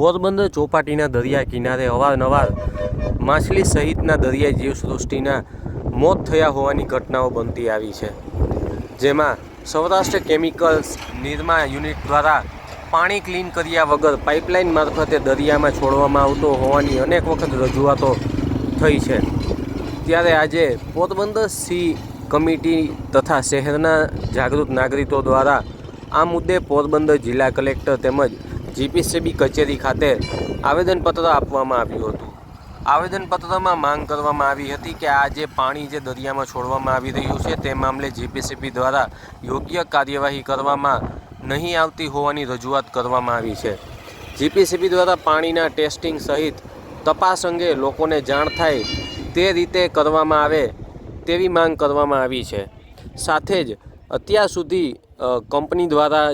પોરબંદર ચોપાટીના દરિયા કિનારે અવારનવાર માછલી સહિતના દરિયાઈ જીવસૃષ્ટિના મોત થયા હોવાની ઘટનાઓ બનતી આવી છે. જેમાં સૌરાષ્ટ્ર કેમિકલ્સ નિરમા યુનિટ દ્વારા પાણી ક્લીન કર્યા વગર પાઇપલાઇન મારફતે દરિયામાં છોડવામાં આવતો હોવાની અનેક વખત રજૂઆતો થઈ છે. ત્યારે આજે પોરબંદર સી કમિટી તથા શહેરના જાગૃત નાગરિકો દ્વારા આ મુદ્દે પોરબંદર જિલ્લા કલેક્ટર તેમજ જીપીસીબી કચેરી ખાતે આવેદનપત્ર આપવામાં આવ્યું હતું. આવેદનપત્રમાં માંગ કરવામાં આવી હતી કે આ જે પાણી જે દરિયામાં છોડવામાં આવી રહ્યું છે, તે મામલે જીપીસીબી દ્વારા યોગ્ય કાર્યવાહી કરવામાં નહીં આવતી હોવાની રજૂઆત કરવામાં આવી છે. જીપીસીબી દ્વારા પાણીના ટેસ્ટિંગ સહિત તપાસ અંગે લોકોને જાણ થાય તે રીતે કરવામાં આવે તેવી માંગ કરવામાં આવી છે. સાથે જ અત્યાર સુધી કંપની દ્વારા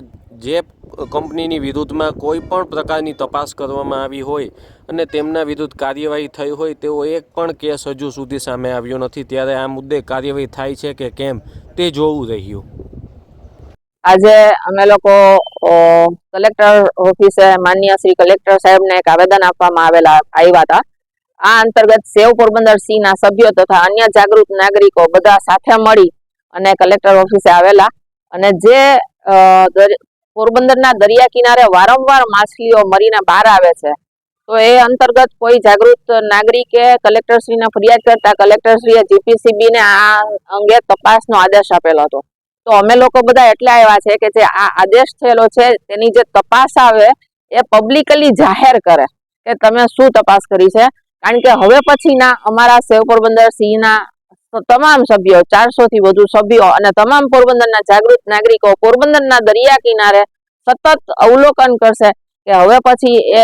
જે કંપનીની વિરુદ્ધમાં કોઈ પણ પ્રકારની તપાસ કરવામાં આવી હોય અને તેમના વિરુદ્ધ કાર્યવાહી થઈ હોય તેવો એક પણ કેસ હજુ સુધી સામે આવ્યો નથી. ત્યારે આ મુદ્દે કાર્યવાહી થાય છે કે કેમ તે જોવું રહ્યું. આજે અમે લોકો કલેક્ટર ઓફિસે માન્ય શ્રી કલેક્ટર સાહેબને એક આવેદન આપવામાં આવેલા, આવ્યા હતા. આ અંતર્ગત સેવ પોરબંદર સી ના સભ્યો તથા અન્ય જાગૃત નાગરિકો બધા સાથે મળી અને કલેક્ટર ઓફિસે આવેલા અને જે પોરબંદરના દરિયા કિનારે વારંવાર માછલીઓ મરીને બહાર આવે છે. તો એ અંતર્ગત કોઈ જાગૃત નાગરિકે કલેક્ટરશ્રીને ફરિયાદ કરતા કલેક્ટરશ્રીએ જીપીસીબીને આ અંગે તપાસનો આદેશ આપેલો હતો. તો અમે લોકો બધા એટલે આવ્યા છે કે જે આ આદેશ થયેલો છે, તેની જે તપાસ આવે, એ પબ્લિકલી જાહેર કરે કે તમે શું તપાસ કરી છે? કારણ કે હવે પછીના અમારા સેવ પોરબંદર સિંહના તમામ સભ્યો ચારસો થી વધુ સભ્યો અને તમામ પોરબંદરના જાગૃત નાગરિકો પોરબંદરના દરિયા કિનારે સતત અવલોકન કરશે કે હવે પછી એ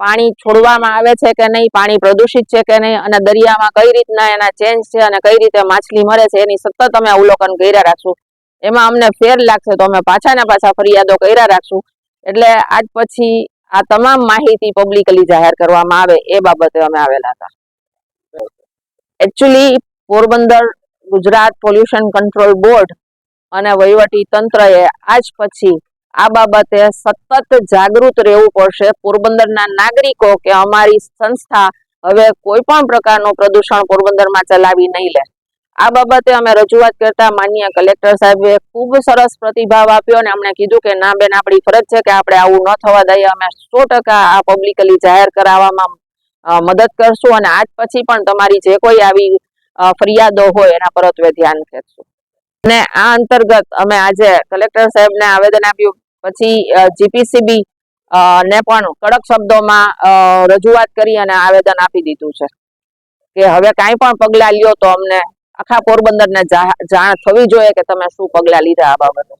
પાણી છોડવામાં આવે છે કે નહીં, પાણી પ્રદૂષિત છે કે નહીં અને દરિયામાં કઈ રીતના એના ચેન્જ છે અને કઈ રીતે માછલી મરે છે એની સતત અમે અવલોકન કર્યા રાખશું. એમાં અમને ફેર લાગશે તો અમે પાછા ને પાછા ફરિયાદો કર્યા રાખશું. એટલે આજ પછી આ તમામ માહિતી પબ્લિકલી જાહેર કરવામાં આવે એ બાબતે અમે આવેલા હતા. Actually Porbandar Gujarat pollution control board અને વહીવટી તંત્રએ આજ પછી આ બાબતે સતત જાગૃત રહેવું પડશે. પોરબંદરના નાગરિકો કે અમારી સંસ્થા હવે કોઈ પણ પ્રકારનું પ્રદૂષણ પોરબંદરમાં ચલાવી નહીં લે. આ બાબતે અમે રજૂઆત કરતા માન્ય કલેક્ટર સાહેબે ખૂબ સરસ પ્રતિભાવ આપ્યો અને અમને કીધું કે ના બેન, આપણી ફરજ છે કે આપણે આવું ન થવા દઈએ. અમે સો ટકા આ પબ્લિકલી જાહેર કરાવવામાં મદદ કરશું અને આજ પછી પણ તમારી જે કોઈ આવી ફરિયાદો હોય એના પરત્વે ધ્યાન ખેંચશું. અને આ અંતર્ગત અમે આજે કલેક્ટર સાહેબને આવેદન આપ્યું. પછી જીપીસીબી ને પણ કડક શબ્દોમાં રજૂઆત કરી અને આવેદન આપી દીધું છે. કે હવે કાંઈ પણ પગલાં લ્યો તો અમને આખા પોરબંદરને જાણ થવી જોઈએ કે તમે શું પગલાં લીધા આ બાબતે.